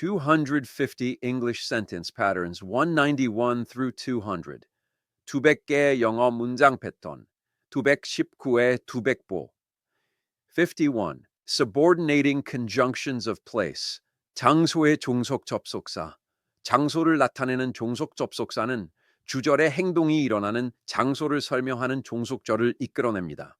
250 English sentence patterns 191 through 200. 200개의 영어 문장 패턴. 219의 200보. 51. Subordinating conjunctions of place. 장소의 종속 접속사. 장소를 나타내는 종속 접속사는 주절의 행동이 일어나는 장소를 설명하는 종속절을 이끌어냅니다.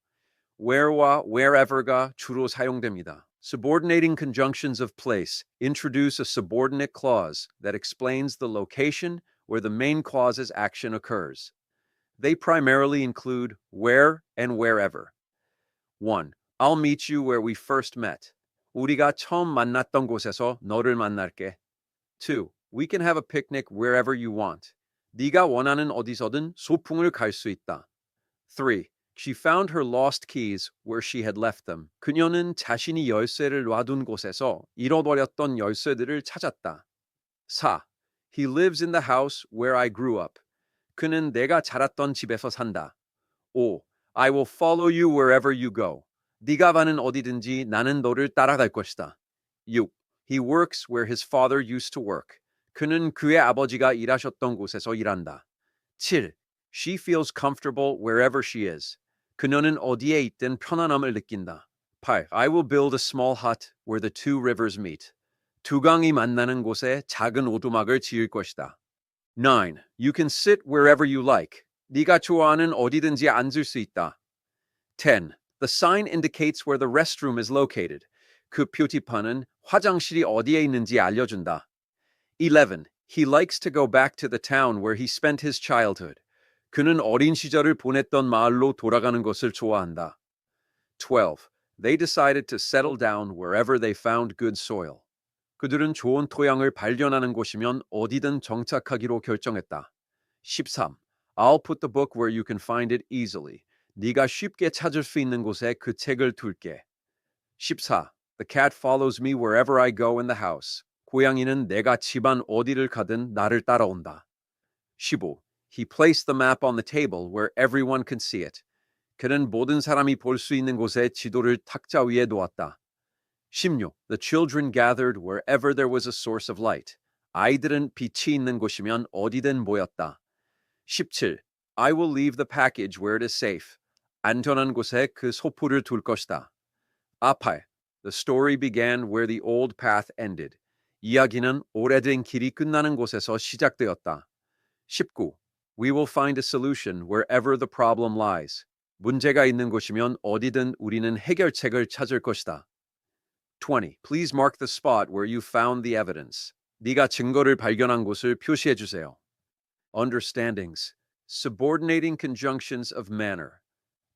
where와 wherever가 주로 사용됩니다. Subordinating conjunctions of place introduce a subordinate clause that explains the location where the main clause's action occurs. They primarily include where and wherever. 1. I'll meet you where we first met. 우리가 처음 만났던 곳에서 너를 만날게. 2. We can have a picnic wherever you want. 네가 원하는 어디서든 소풍을 갈 수 있다. 3. She found her lost keys where she had left them. 그녀는 자신이 열쇠를 놔둔 곳에서 잃어버렸던 열쇠들을 찾았다. 4. He lives in the house where I grew up. 그는 내가 자랐던 집에서 산다. 5. I will follow you wherever you go. 네가 가는 어디든지 나는 너를 따라갈 것이다. 6. He works where his father used to work. 그는 그의 아버지가 일하셨던 곳에서 일한다. 7. She feels comfortable wherever she is. 그녀는 어디에 있든 편안함을 느낀다. 8. I will build a small hut where the two rivers meet. 두 강이 만나는 곳에 작은 오두막을 지을 것이다. 9. You can sit wherever you like. 네가 좋아하는 어디든지 앉을 수 있다. 10. The sign indicates where the restroom is located. 그 표지판은 화장실이 어디에 있는지 알려준다. 11. He likes to go back to the town where he spent his childhood. 그는 어린 시절을 보냈던 마을로 돌아가는 것을 좋아한다. 12. They decided to settle down wherever they found good soil. 그들은 좋은 토양을 발견하는 곳이면 어디든 정착하기로 결정했다. 13. I'll put the book where you can find it easily. 네가 쉽게 찾을 수 있는 곳에 그 책을 둘게. 14. The cat follows me wherever I go in the house. 고양이는 내가 집안 어디를 가든 나를 따라온다. 15. He placed the map on the table where everyone can see it. 그는 모든 사람이 볼 수 있는 곳에 지도를 탁자 위에 놓았다. 16. The children gathered wherever there was a source of light. 아이들은 빛이 있는 곳이면 어디든 모였다. 17. I will leave the package where it is safe. 안전한 곳에 그 소포를 둘 것이다. 18. The story began where the old path ended. 이야기는 오래된 길이 끝나는 곳에서 시작되었다. 19. We will find a solution wherever the problem lies. 문제가 있는 곳이면 어디든 우리는 해결책을 찾을 것이다. 20. Please mark the spot where you found the evidence. 네가 증거를 발견한 곳을 표시해 주세요. Understandings. Subordinating conjunctions of manner.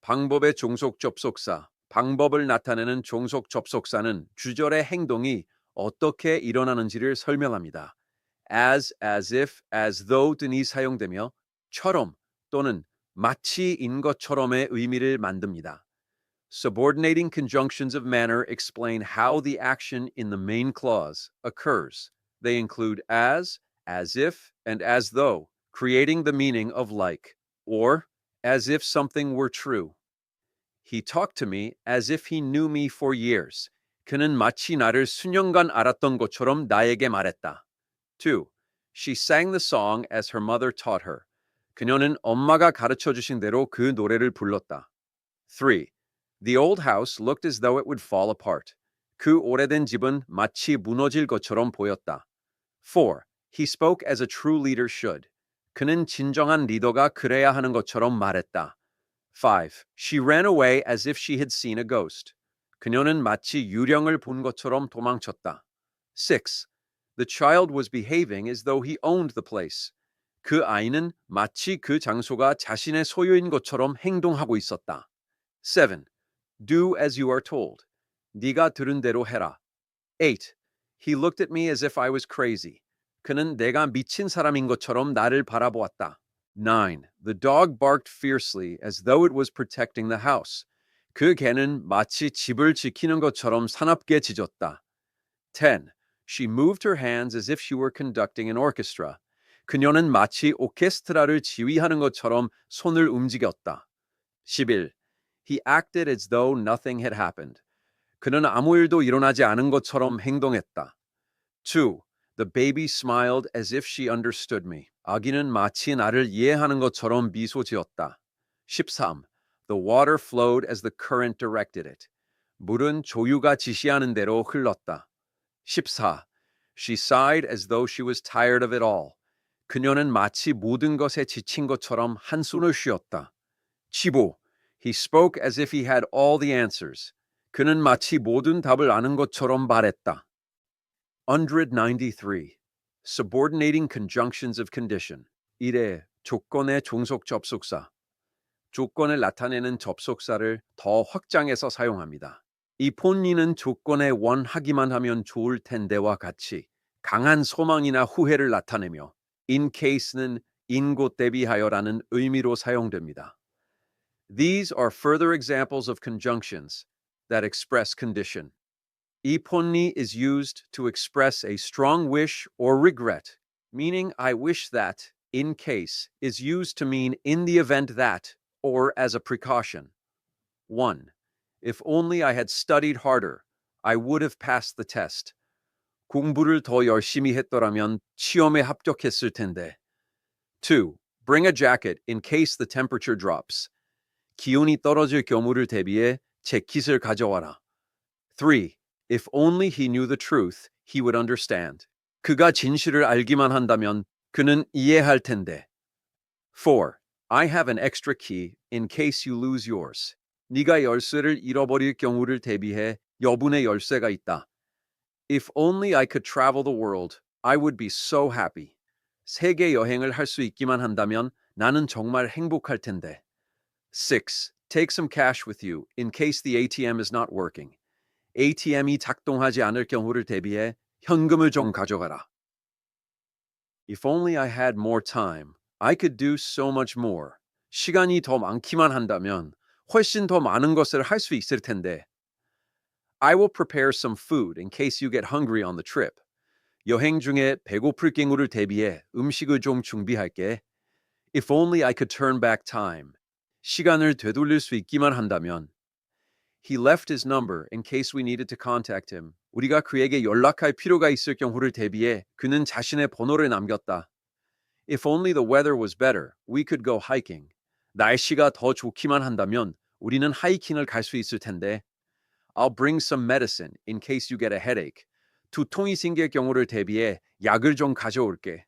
방법의 종속 접속사. 방법을 나타내는 종속 접속사는 주절의 행동이 어떻게 일어나는지를 설명합니다. as, as if, as though 등이 사용되며 처럼 또는 마치인 것처럼의 의미를 만듭니다. Subordinating conjunctions of manner explain how the action in the main clause occurs. They include as, as if, and as though, creating the meaning of like, or as if something were true. He talked to me as if he knew me for years. 그는 마치 나를 수년간 알았던 것처럼 나에게 말했다. 2. She sang the song as her mother taught her. 그녀는 엄마가 가르쳐 주신 대로 그 노래를 불렀다. 3. The old house looked as though it would fall apart. 그 오래된 집은 마치 무너질 것처럼 보였다. 4. He spoke as a true leader should. 그는 진정한 리더가 그래야 하는 것처럼 말했다. 5. She ran away as if she had seen a ghost. 그녀는 마치 유령을 본 것처럼 도망쳤다. 6. The child was behaving as though he owned the place. 그 아이는 마치 그 장소가 자신의 소유인 것처럼 행동하고 있었다. 7. Do as you are told. 네가 들은 대로 해라. 8. He looked at me as if I was crazy. 그는 내가 미친 사람인 것처럼 나를 바라보았다. 9. The dog barked fiercely as though it was protecting the house. 그 개는 마치 집을 지키는 것처럼 사납게 짖었다. 10. She moved her hands as if she were conducting an orchestra. 그녀는 마치 오케스트라를 지휘하는 것처럼 손을 움직였다. 11. He acted as though nothing had happened. 그는 아무 일도 일어나지 않은 것처럼 행동했다. 2. The baby smiled as if she understood me. 아기는 마치 나를 이해하는 것처럼 미소 지었다. 13. The water flowed as the current directed it. 물은 조유가 지시하는 대로 흘렀다. 14. She sighed as though she was tired of it all. 그녀는 마치 모든 것에 지친 것처럼 한숨을 쉬었다. 15. He spoke as if he had all the answers. 그는 마치 모든 답을 아는 것처럼 말했다. 193. Subordinating conjunctions of condition. 1회 조건의 종속 접속사. 조건을 나타내는 접속사를 더 확장해서 사용합니다. 이 폰리는 조건에 원하기만 하면 좋을 텐데와 같이 강한 소망이나 후회를 나타내며 in case는 인곳 대비하여라는 의미로 사용됩니다. These are further examples of conjunctions that express condition. Iponni is used to express a strong wish or regret, meaning I wish that, in case, is used to mean in the event that, or as a precaution. 1. If only I had studied harder, I would have passed the test. 공부를 더 열심히 했더라면 시험에 합격했을 텐데. 2. Bring a jacket in case the temperature drops. 기온이 떨어질 경우를 대비해 재킷을 가져와라. 3. If only he knew the truth, he would understand. 그가 진실을 알기만 한다면 그는 이해할 텐데. 4. I have an extra key in case you lose yours. 네가 열쇠를 잃어버릴 경우를 대비해 여분의 열쇠가 있다. If only I could travel the world, I would be so happy. 세계 여행을 할 수 있기만 한다면 나는 정말 행복할 텐데. 6. Take some cash with you in case the ATM is not working. ATM이 작동하지 않을 경우를 대비해 현금을 좀 가져가라. If only I had more time, I could do so much more. 시간이 더 많기만 한다면 훨씬 더 많은 것을 할 수 있을 텐데. I will prepare some food in case you get hungry on the trip. 여행 중에 배고플 경우를 대비해 음식을 좀 준비할게. If only I could turn back time. 시간을 되돌릴 수 있기만 한다면. He left his number in case we needed to contact him. 우리가 그에게 연락할 필요가 있을 경우를 대비해 그는 자신의 번호를 남겼다. If only the weather was better, we could go hiking. 날씨가 더 좋기만 한다면 우리는 하이킹을 갈 수 있을 텐데. I'll bring some medicine in case you get a headache. 두통이 생길 경우를 대비해 약을 좀 가져올게.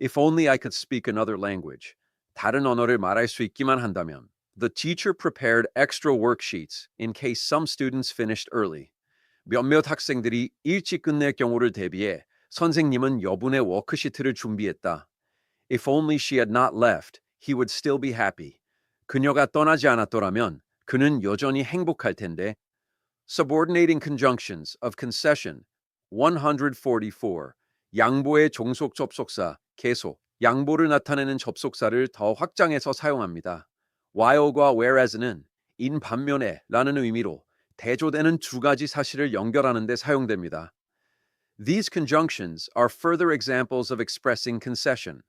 If only I could speak another language. 다른 언어를 말할 수 있기만 한다면. The teacher prepared extra worksheets in case some students finished early. 몇몇 학생들이 일찍 끝낼 경우를 대비해 선생님은 여분의 워크시트를 준비했다. If only she had not left, he would still be happy. 그녀가 떠나지 않았더라면 그는 여전히 행복할 텐데. Subordinating conjunctions of concession 144. 양보의 종속 접속사 계속 양보를 나타내는 접속사를 더 확장해서 사용합니다. while과 whereas는 in 반면에 라는 의미로 대조되는 두 가지 사실을 연결하는 데 사용됩니다. These conjunctions are further examples of expressing concession.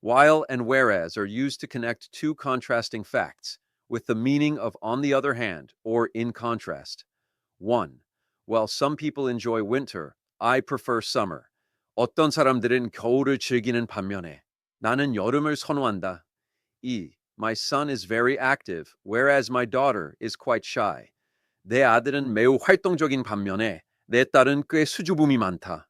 While and whereas are used to connect two contrasting facts with the meaning of on the other hand or in contrast. 1. While some people enjoy winter, I prefer summer. 어떤 사람들은 겨울을 즐기는 반면에 나는 여름을 선호한다. 2. My son is very active, whereas my daughter is quite shy. 내 아들은 매우 활동적인 반면에 내 딸은 꽤 수줍음이 많다.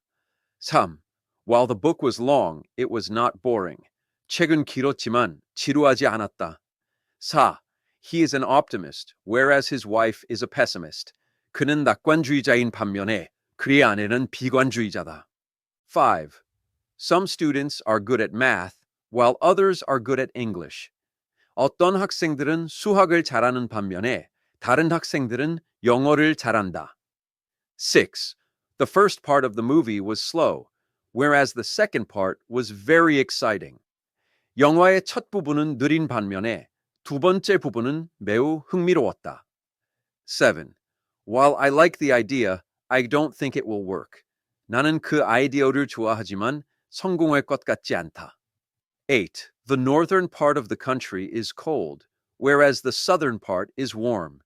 3. While the book was long, it was not boring. 책은 길었지만 지루하지 않았다. 4. He is an optimist, whereas his wife is a pessimist. 그는 낙관주의자인 반면에 그의 아내는 비관주의자다. 5. Some students are good at math, while others are good at English. 어떤 학생들은 수학을 잘하는 반면에 다른 학생들은 영어를 잘한다. 6. The first part of the movie was slow, whereas the second part was very exciting. 영화의 첫 부분은 느린 반면에 두 번째 부분은 매우 흥미로웠다. 7. While I like the idea, I don't think it will work. 나는 그 아이디어를 좋아하지만 성공할 것 같지 않다. 8. The northern part of the country is cold, whereas the southern part is warm.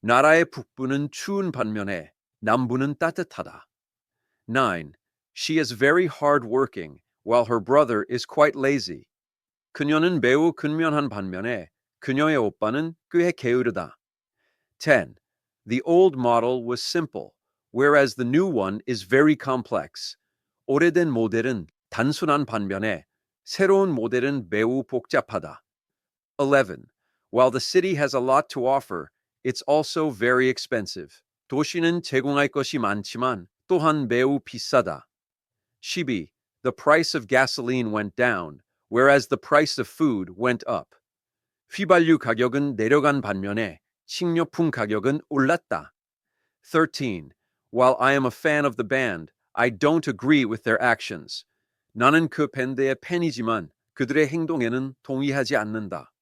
나라의 북부는 추운 반면에 남부는 따뜻하다. 9. She is very hard-working, while her brother is quite lazy. 그녀는 매우 근면한 반면에 그녀의 오빠는 꽤 게으르다. 10. The old model was simple, whereas the new one is very complex. 오래된 모델은 단순한 반면에 새로운 모델은 매우 복잡하다. 11. While the city has a lot to offer, it's also very expensive. 도시는 제공할 것이 많지만 또한 매우 비싸다. 12. The price of gasoline went down, whereas the price of food went up. 휘발유 가격은 내려간 반면에 식료품 가격은 올랐다. 13. While I am a fan of the band, I don't agree with their actions. 나는 그 밴드의 팬이지만 그들의 행동에는 동의하지 않는다.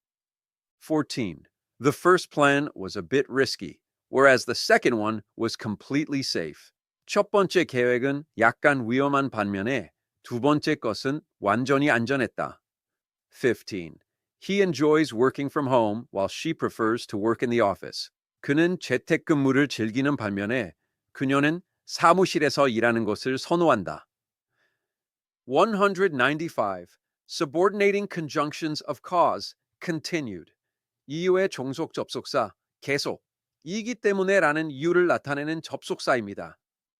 14. The first plan was a bit risky, whereas the second one was completely safe. 첫 번째 계획은 약간 위험한 반면에 두 번째 것은 완전히 안전했다. 15. He enjoys working from home while she prefers to work in the office. 그는 재택근무를 즐기는 반면에 그녀는 사무실에서 일하는 것을 선호한다. 195. Subordinating conjunctions of cause continued. 이유의 종속 접속사 계속 이기 때문에라는 이유를 나타내는 접속사입니다.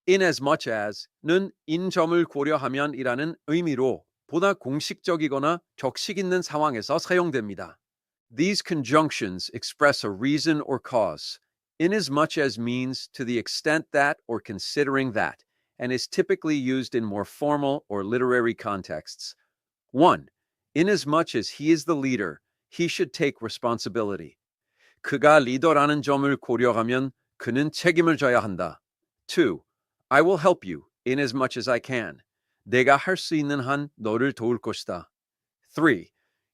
in as much as는 인점을 고려하면이라는 의미로 보다 공식적이거나 격식 있는 상황에서 사용됩니다. These conjunctions express a reason or cause, in as much as means to the extent that or considering that, and is typically used in more formal or literary contexts. 1. Inasmuch as he is the leader, he should take responsibility. 그가 리더라는 점을 고려하면 그는 책임을 져야 한다. 2. I will help you in as much as I can. 내가 할 수 있는 한 너를 도울 것이다. 3.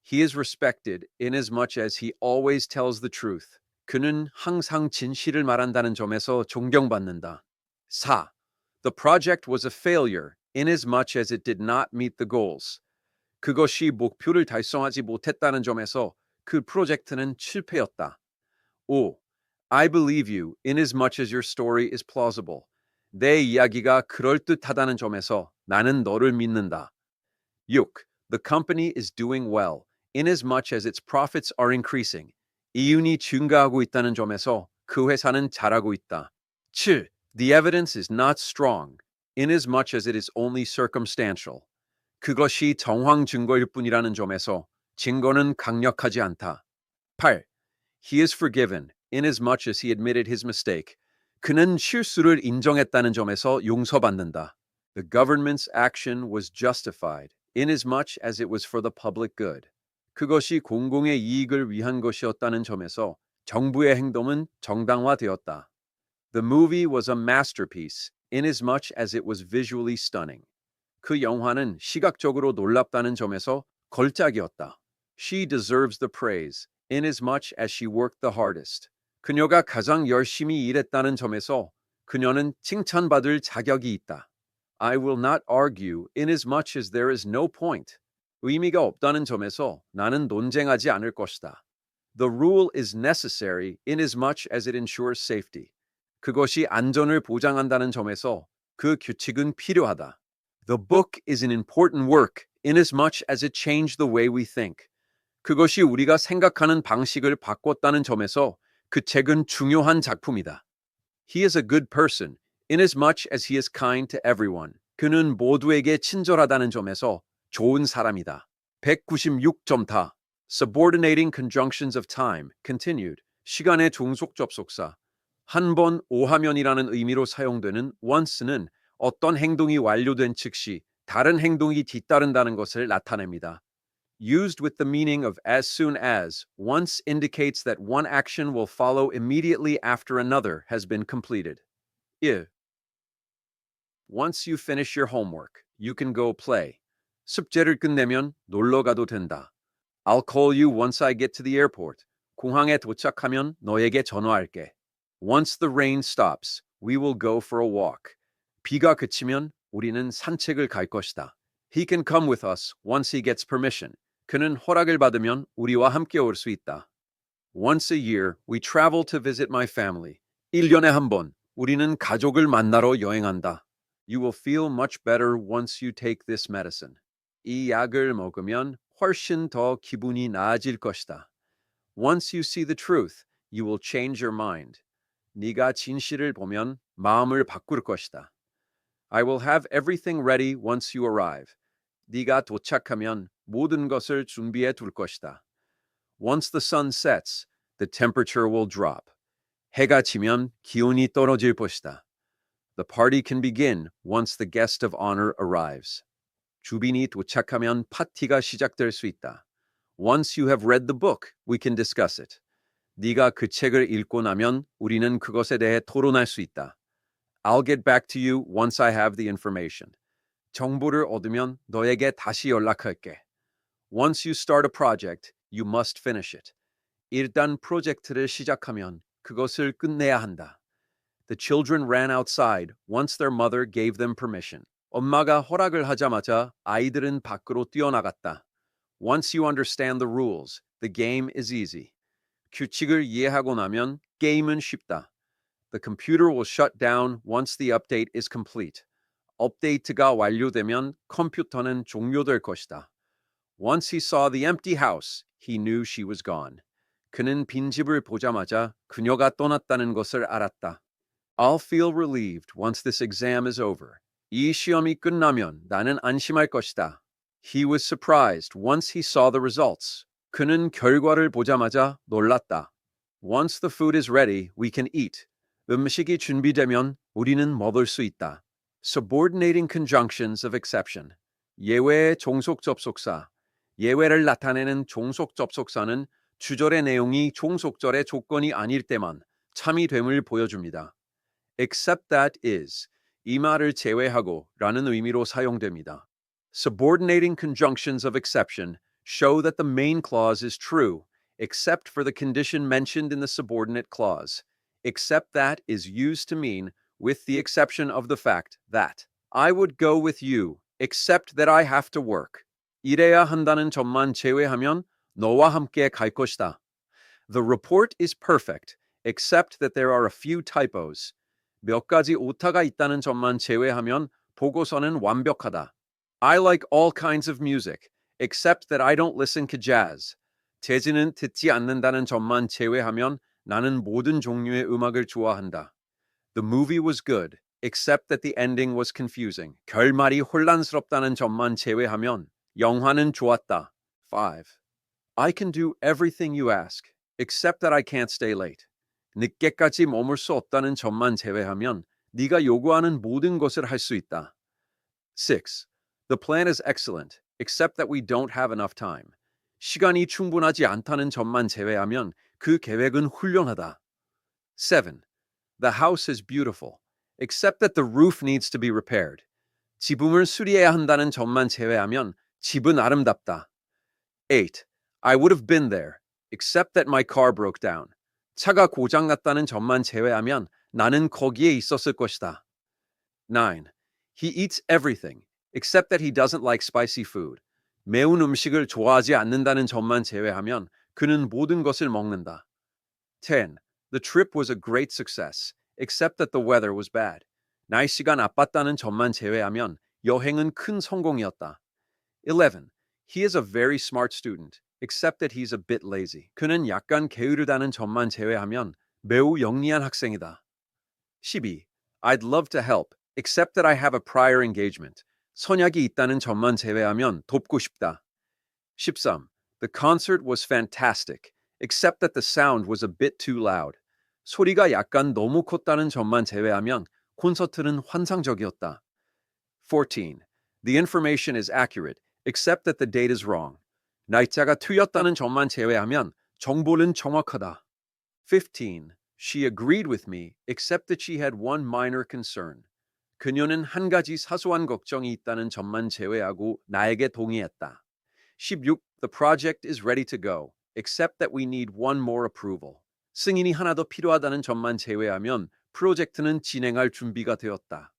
He is respected in as much as he always tells the truth. 그는 항상 진실을 말한다는 점에서 존경받는다. 4. The project was a failure in as much as it did not meet the goals. 그것이 목표를 달성하지 못했다는 점에서 그 프로젝트는 실패였다. 5. I believe you in as much as your story is plausible. 내 이야기가 그럴듯하다는 점에서 나는 너를 믿는다. 6. The company is doing well in as much as its profits are increasing. 이윤이 증가하고 있다는 점에서 그 회사는 잘하고 있다. 7. The evidence is not strong in as much as it is only circumstantial. 그것이 정황 증거일 뿐이라는 점에서 증거는 강력하지 않다. 8. He is forgiven in as much as he admitted his mistake. 그는 실수를 인정했다는 점에서 용서받는다. The government's action was justified in as it was for the public good. 그것이 공공의 이익을 위한 것이었다는 점에서 정부의 행동은 정당화되었다. The movie was a masterpiece in as it was visually stunning. 그 영화는 시각적으로 놀랍다는 점에서 걸작이었다. She deserves the praise in as much as she worked the hardest. 그녀가 가장 열심히 일했다는 점에서 그녀는 칭찬받을 자격이 있다. I will not argue in as much as there is no point. 의미가 없다는 점에서 나는 논쟁하지 않을 것이다. The rule is necessary in as much as it ensures safety. 그것이 안전을 보장한다는 점에서 그 규칙은 필요하다. The book is an important work in as much as it changed the way we think. 그것이 우리가 생각하는 방식을 바꿨다는 점에서 그 책은 중요한 작품이다. He is a good person in as much as he is kind to everyone. 그는 모두에게 친절하다는 점에서 좋은 사람이다. 196.4 Subordinating conjunctions of time continued. 시간의 종속 접속사. 한 번 오하면이라는 의미로 사용되는 once는 어떤 행동이 완료된 즉시 다른 행동이 뒤따른다는 것을 나타냅니다. Used with the meaning of as soon as, once indicates that one action will follow immediately after another has been completed. I. Once you finish your homework, you can go play. 숙제를 끝내면 놀러 가도 된다. I'll call you once I get to the airport. 공항에 도착하면 너에게 전화할게. Once the rain stops, we will go for a walk. 비가 그치면 우리는 산책을 갈 것이다. He can come with us once he gets permission. 그는 허락을 받으면 우리와 함께 올 수 있다. Once a year, we travel to visit my family. 1년에 한 번, 우리는 가족을 만나러 여행한다. You will feel much better once you take this medicine. 이 약을 먹으면 훨씬 더 기분이 나아질 것이다. Once you see the truth, you will change your mind. 네가 진실을 보면 마음을 바꿀 것이다. I will have everything ready once you arrive. 네가 도착하면 모든 것을 준비해 둘 것이다. Once the sun sets, the temperature will drop. 해가 지면 기온이 떨어질 것이다. The party can begin once the guest of honor arrives. 주빈이 도착하면 파티가 시작될 수 있다. Once you have read the book, we can discuss it. 네가 그 책을 읽고 나면 우리는 그것에 대해 토론할 수 있다. I'll get back to you once I have the information. 정보를 얻으면 너에게 다시 연락할게. Once you start a project, you must finish it. 일단 프로젝트를 시작하면 그것을 끝내야 한다. The children ran outside once their mother gave them permission. 엄마가 허락을 하자마자 아이들은 밖으로 뛰어나갔다. Once you understand the rules, the game is easy. 규칙을 이해하고 나면 게임은 쉽다. The computer will shut down once the update is complete. 업데이트가 완료되면 컴퓨터는 종료될 것이다. Once he saw the empty house, he knew she was gone. 그는 빈집을 보자마자 그녀가 떠났다는 것을 알았다. I'll feel relieved once this exam is over. 이 시험이 끝나면 나는 안심할 것이다. He was surprised once he saw the results. 그는 결과를 보자마자 놀랐다. Once the food is ready, we can eat. 음식이 준비되면 우리는 먹을 수 있다. Subordinating conjunctions of exception. 예외의 종속 접속사. 예외를 나타내는 종속 접속사는 주절의 내용이 종속절의 조건이 아닐 때만 참이 됨을 보여줍니다. except that is 이 말을 제외하고 라는 의미로 사용됩니다. Subordinating conjunctions of exception show that the main clause is true except for the condition mentioned in the subordinate clause. Except that is used to mean with the exception of the fact that I would go with you except that I have to work. 이래야 한다는 점만 제외하면 너와 함께 갈 것이다. The report is perfect except that there are a few typos. 몇 가지 오타가 있다는 점만 제외하면 보고서는 완벽하다. I like all kinds of music except that I don't listen to jazz. 재즈는 듣지 않는다는 점만 제외하면 나는 모든 종류의 음악을 좋아한다. The movie was good, except that the ending was confusing. 결말이 혼란스럽다는 점만 제외하면 영화는 좋았다. 5. I can do everything you ask, except that I can't stay late. 늦게까지 머물 수 없다는 점만 제외하면 네가 요구하는 모든 것을 할 수 있다. 6. The plan is excellent, except that we don't have enough time. 시간이 충분하지 않다는 점만 제외하면 그 계획은 훌륭하다. 7. The house is beautiful, except that the roof needs to be repaired. 지붕을 수리해야 한다는 점만 제외하면 집은 아름답다. 8. I would have been there, except that my car broke down. 차가 고장 났다는 점만 제외하면 나는 거기에 있었을 것이다. 9. He eats everything, except that he doesn't like spicy food. 매운 음식을 좋아하지 않는다는 점만 제외하면 그는 모든 것을 먹는다. 10. The trip was a great success, except that the weather was bad. 날씨가 나빴다는 점만 제외하면 여행은 큰 성공이었다. 11. He is a very smart student, except that he's a bit lazy. 그는 약간 게으르다는 점만 제외하면 매우 영리한 학생이다. 12. I'd love to help, except that I have a prior engagement. 선약이 있다는 점만 제외하면 돕고 싶다. 13. The concert was fantastic, except that the sound was a bit too loud. 소리가 약간 너무 컸다는 점만 제외하면 콘서트는 환상적이었다. 14. The information is accurate, except that the date is wrong. 날짜가 틀렸다는 점만 제외하면 정보는 정확하다. 15. She agreed with me, except that she had one minor concern. 그녀는 한 가지 사소한 걱정이 있다는 점만 제외하고 나에게 동의했다. 16. The project is ready to go, except that we need one more approval. 승인이 하나 더 필요하다는 점만 제외하면 프로젝트는 진행할 준비가 되었다.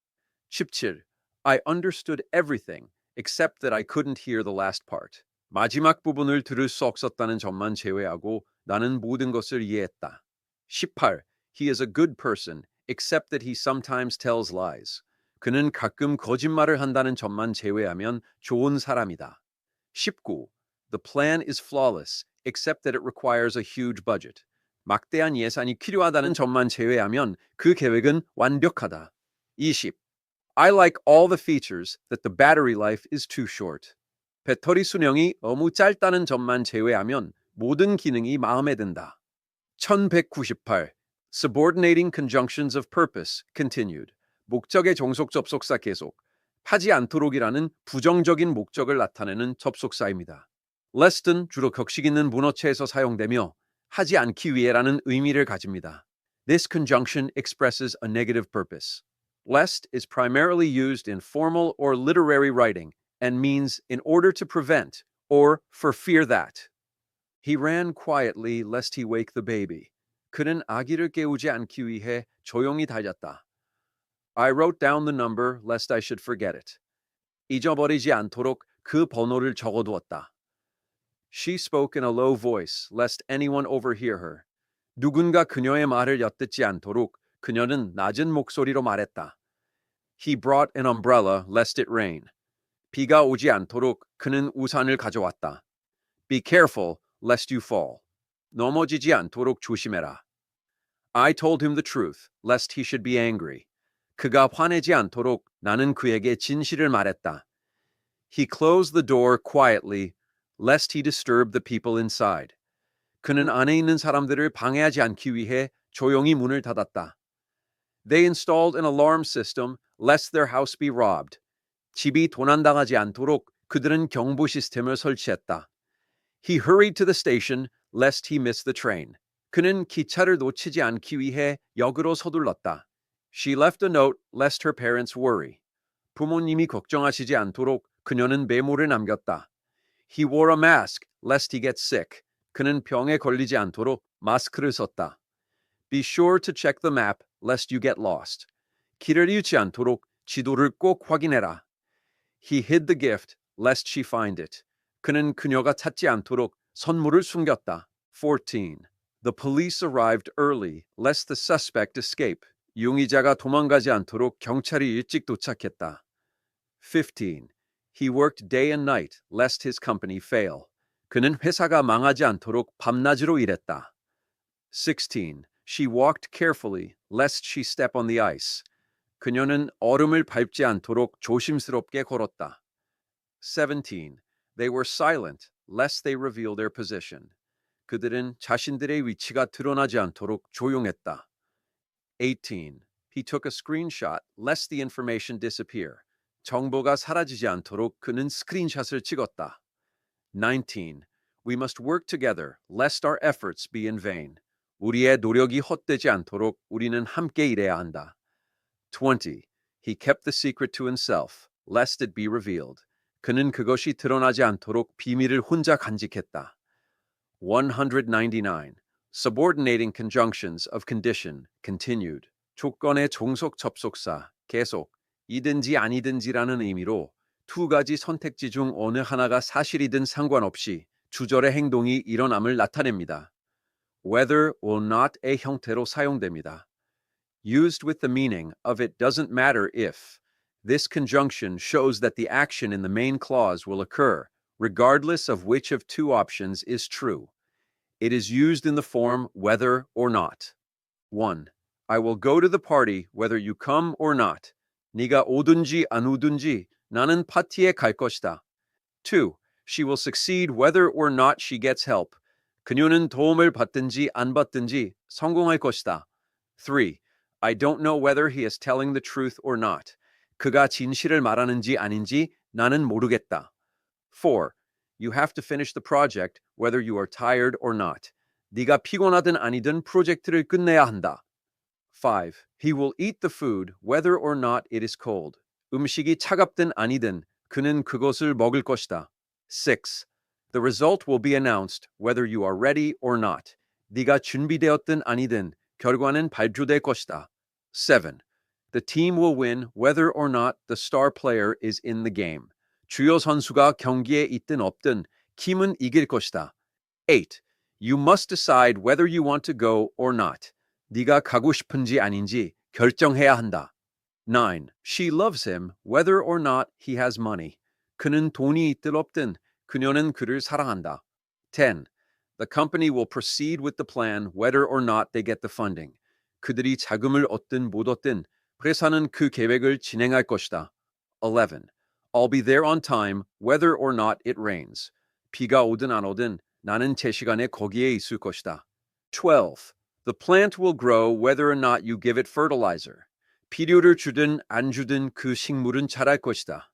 17. I understood everything, except that I couldn't hear the last part. 마지막 부분을 들을 수 없었다는 점만 제외하고 나는 모든 것을 이해했다. 18. He is a good person, except that he sometimes tells lies. 그는 가끔 거짓말을 한다는 점만 제외하면 좋은 사람이다. 19. The plan is flawless, except that it requires a huge budget. 막대한 예산이 필요하다는 점만 제외하면 그 계획은 완벽하다. 20. I like all the features that the battery life is too short. 배터리 수명이 너무 짧다는 점만 제외하면 모든 기능이 마음에 든다. 1198. Subordinating conjunctions of purpose continued. 목적의 종속 접속사 계속. 하지 않도록이라는 부정적인 목적을 나타내는 접속사입니다. less는 주로 격식 있는 문어체에서 사용되며 하지 않기 위해라는 의미를 가집니다. This conjunction expresses a negative purpose. Lest is primarily used in formal or literary writing and means in order to prevent or for fear that. He ran quietly lest he wake the baby. 그는 아기를 깨우지 않기 위해 조용히 달렸다. I wrote down the number lest I should forget it. 잊어버리지 않도록 그 번호를 적어두었다. She spoke in a low voice lest anyone overhear her. 누군가 그녀의 말을 엿듣지 않도록 그녀는 낮은 목소리로 말했다. He brought an umbrella lest it rain. 비가 오지 않도록 그는 우산을 가져왔다. Be careful lest you fall. 넘어지지 않도록 조심해라. I told him the truth lest he should be angry. 그가 화내지 않도록 나는 그에게 진실을 말했다. He closed the door quietly lest he disturb the people inside. 그는 안에 있는 사람들을 방해하지 않기 위해 조용히 문을 닫았다. They installed an alarm system lest their house be robbed. 집이 도난당하지 않도록 그들은 경보 시스템을 설치했다. He hurried to the station lest he miss the train. 그는 기차를 놓치지 않기 위해 역으로 서둘렀다. She left a note lest her parents worry. 부모님이 걱정하시지 않도록 그녀는 메모를 남겼다. He wore a mask lest he get sick. 그는 병에 걸리지 않도록 마스크를 썼다. Be sure to check the map lest you get lost. 길을 잃지 않도록 지도를 꼭 확인해라. He hid the gift lest she find it. 그는 그녀가 찾지 않도록 선물을 숨겼다. 14. The police arrived early lest the suspect escape. 용의자가 도망가지 않도록 경찰이 일찍 도착했다. 15. He worked day and night lest his company fail. 그는 회사가 망하지 않도록 밤낮으로 일했다. 16. She walked carefully lest she step on the ice. 그녀는 얼음을 밟지 않도록 조심스럽게 걸었다. 17. They were silent lest they reveal their position. 그들은 자신들의 위치가 드러나지 않도록 조용했다. 18. He took a screenshot lest the information disappear. 정보가 사라지지 않도록 그는 스크린샷을 찍었다. 19. We must work together lest our efforts be in vain. 우리의 노력이 헛되지 않도록 우리는 함께 일해야 한다. 20. He kept the secret to himself lest it be revealed. 그는 그것이 드러나지 않도록 비밀을 혼자 간직했다. 199. Subordinating conjunctions of condition continued. 조건의 종속 접속사 계속 이든지 아니든지라는 의미로 두 가지 선택지 중 어느 하나가 사실이든 상관없이 주절의 행동이 일어남을 나타냅니다. whether or not의 형태로 사용됩니다. Used with the meaning of it doesn't matter if, this conjunction shows that the action in the main clause will occur, regardless of which of two options is true. It is used in the form whether or not. 1. I will go to the party whether you come or not. 네가 오든지 안 오든지 나는 파티에 갈 것이다. 2. She will succeed whether or not she gets help. 그녀는 도움을 받든지 안 받든지 성공할 것이다. 3. I don't know whether he is telling the truth or not. 그가 진실을 말하는지 아닌지 나는 모르겠다. 4. You have to finish the project whether you are tired or not. 네가 피곤하든 아니든 프로젝트를 끝내야 한다. 5. He will eat the food whether or not it is cold. 음식이 차갑든 아니든 그는 그것을 먹을 것이다. 6. The result will be announced whether you are ready or not. 네가 준비되었든 아니든 결과는 발표될 것이다. 7. The team will win whether or not the star player is in the game. 주요 선수가 경기에 있든 없든 팀은 이길 것이다. 8. You must decide whether you want to go or not. 네가 가고 싶은지 아닌지 결정해야 한다. 9. She loves him whether or not he has money. 그는 돈이 있든 없든 그녀는 그를 사랑한다. 10. The company will proceed with the plan whether or not they get the funding. 그들이 자금을 얻든 못 얻든 회사는 그 계획을 진행할 것이다. 11. I'll be there on time whether or not it rains. 비가 오든 안 오든 나는 제 시간에 거기에 있을 것이다. 12. The plant will grow whether or not you give it fertilizer. 비료를 주든 안 주든 그 식물은 자랄 것이다.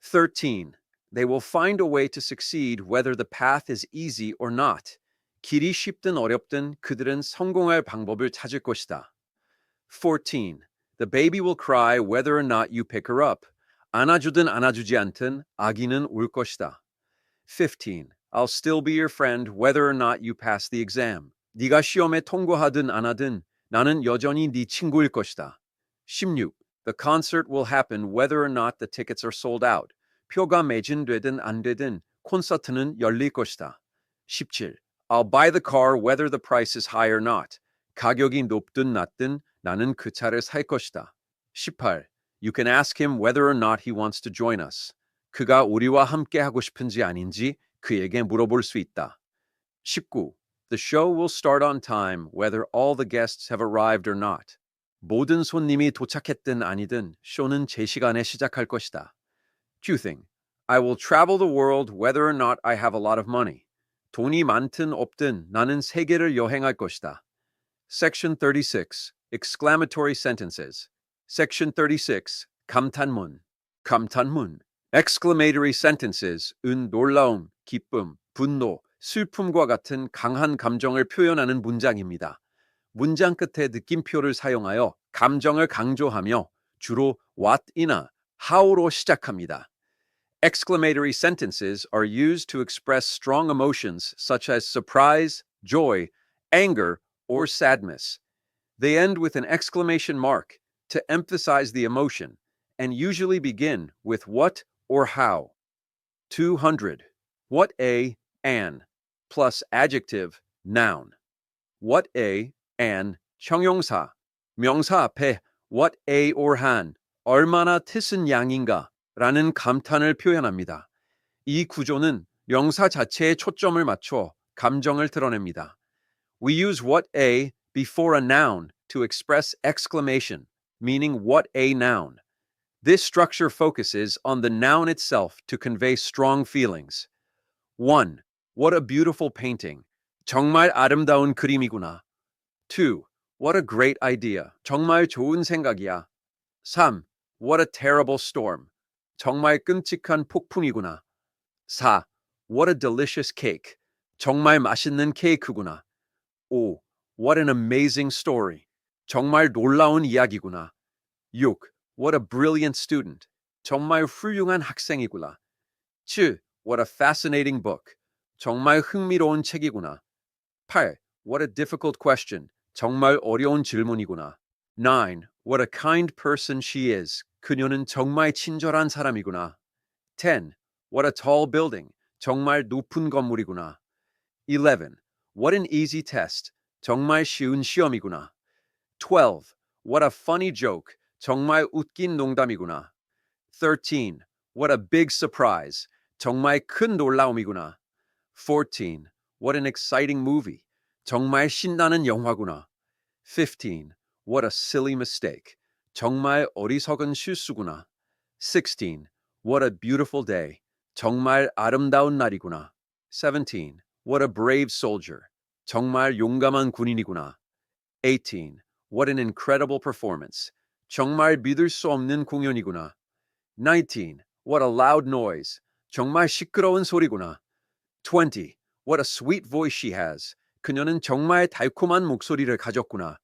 13. They will find a way to succeed whether the path is easy or not. 길이 쉽든 어렵든 그들은 성공할 방법을 찾을 것이다. 14. The baby will cry whether or not you pick her up. 안아주든 안아주지 않든 아기는 울 것이다. 15. I'll still be your friend whether or not you pass the exam. 네가 시험에 통과하든 안 하든 나는 여전히 네 친구일 것이다. 16. The concert will happen whether or not the tickets are sold out. 표가 매진되든 안 되든 콘서트는 열릴 것이다. 17. I'll buy the car whether the price is high or not. 가격이 높든 낮든 나는 그 차를 살 것이다. 18. You can ask him whether or not he wants to join us. 그가 우리와 함께 하고 싶은지 아닌지 그에게 물어볼 수 있다. 19. The show will start on time whether all the guests have arrived or not. 모든 손님이 도착했든 아니든 쇼는 제 시간에 시작할 것이다. Choosing. I will travel the world whether or not I have a lot of money. 돈이 많든 없든 나는 세계를 여행할 것이다. Section 36. Exclamatory sentences. Section 36. 감탄문. 감탄문. Exclamatory sentences. 은 놀라움, 기쁨, 분노, 슬픔과 같은 강한 감정을 표현하는 문장입니다. 문장 끝에 느낌표를 사용하여 감정을 강조하며 주로 what이나 how로 시작합니다. Exclamatory sentences are used to express strong emotions such as surprise, joy, anger, or sadness. They end with an exclamation mark to emphasize the emotion and usually begin with what or how. 200. What a, an, plus adjective, noun. What a, an, 형용사, 명사 앞에 what a or 한, 얼마나 뜻은 양인가 라는 감탄을 표현합니다. 이 구조는 명사 자체에 초점을 맞춰 감정을 드러냅니다. We use what a before a noun to express exclamation, meaning what a noun. This structure focuses on the noun itself to convey strong feelings. 1. What a beautiful painting. 정말 아름다운 그림이구나. 2. What a great idea. 정말 좋은 생각이야. 3. What a terrible storm. 정말 끔찍한 폭풍이구나. 4. What a delicious cake. 정말 맛있는 케이크구나. 5. What an amazing story. 정말 놀라운 이야기구나. 6. What a brilliant student. 정말 훌륭한 학생이구나. 7. What a fascinating book. 정말 흥미로운 책이구나. 8. What a difficult question. 정말 어려운 질문이구나. 9. What a kind person she is. 그녀는 정말 친절한 사람이구나. 10. What a tall building. 정말 높은 건물이구나. 11. What an easy test. 정말 쉬운 시험이구나. 12. What a funny joke. 정말 웃긴 농담이구나. 13. What a big surprise. 정말 큰 놀라움이구나. 14. What an exciting movie. 정말 신나는 영화구나. 15. What a silly mistake. 정말 어리석은 실수구나. 16. What a beautiful day. 정말 아름다운 날이구나. 17. What a brave soldier. 정말 용감한 군인이구나. 18. What an incredible performance. 정말 믿을 수 없는 공연이구나. 19. What a loud noise. 정말 시끄러운 소리구나. 20. What a sweet voice she has. 그녀는 정말 달콤한 목소리를 가졌구나.